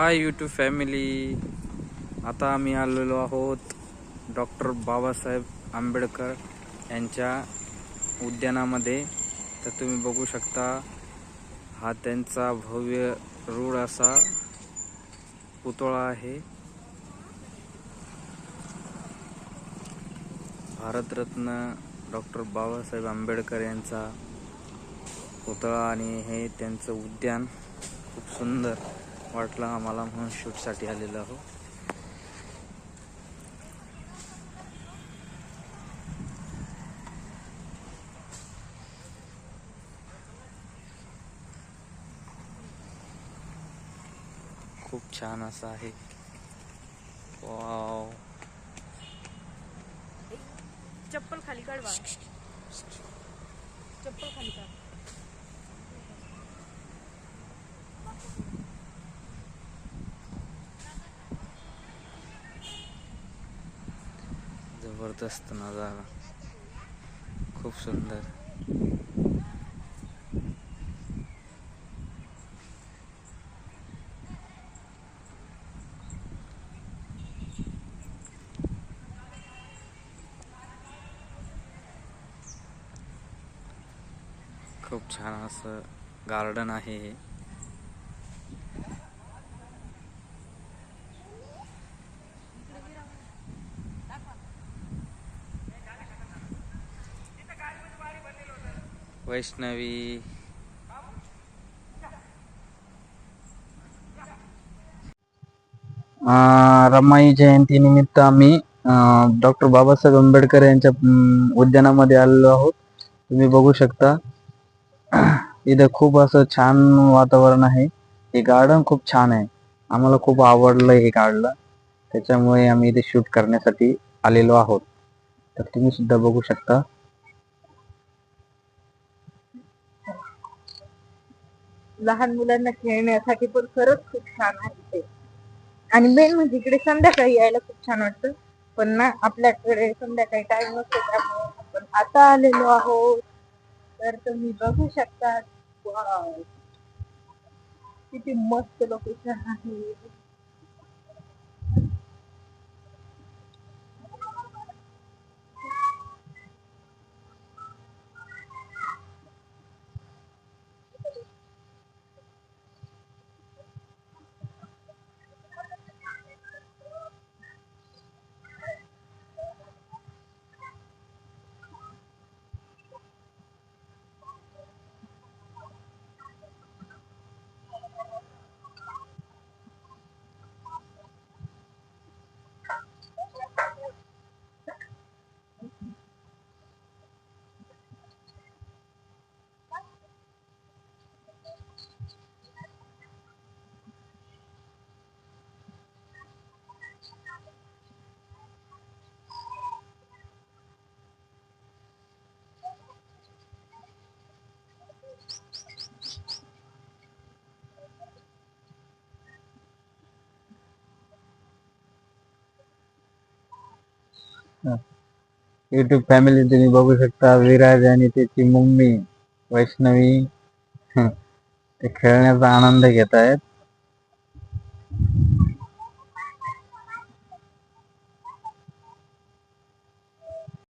Hi YouTube family आता आम्ही आलेलो आहोत डॉक्टर बाबासाहेब आंबेडकर यांच्या उद्यानामध्ये. तर तुम्ही बघू शकता हा त्यांचा भव्य रूढ असा पुतळा आहे. भारतरत्न डॉक्टर बाबासाहेब आंबेडकर यांचा पुतळा आणि हे त्यांचं उद्यान खूप सुंदर. वाटलं आम्हाला म्हणून शूटसाठी आलेलो खूप छान असं आहे. वाव. चप्पल खाली बा. चप्पल खाली काढ. जबरदस्त नजारा. खूप सुंदर. खूप छान असं गार्डन आहे हे. वैष्णवी। रमाई जयंती निमित्त आम्ही डॉक्टर बाबासाहेब आंबेडकर यांच्या उद्यानामध्ये आलेलो आहोत. तुम्ही बघू शकता इथं खूप असं छान वातावरण आहे. हे गार्डन खूप छान आहे. आम्हाला खूप आवडलं हे गार्डन त्याच्यामुळे आम्ही इथे शूट करण्यासाठी आलेलो आहोत. तर तुम्ही सुद्धा बघू शकता. लहान मुलांना खेळण्यासाठी पण खरंच खूप छान आहे ते. आणि मेन म्हणजे इकडे संध्याकाळी यायला खूप छान वाटतं. पण ना आपल्याकडे संध्याकाळी टाइम नसतो त्यामुळे आपण आता आलेलो आहोत. तर तुम्ही बघू शकता. किती मस्त लोकेशन आहे. युट्यूब फॅमिली तुम्ही बघू शकता. विराज आणि त्याची मम्मी वैष्णवी. ते खेळण्याचा आनंद घेत आहेत.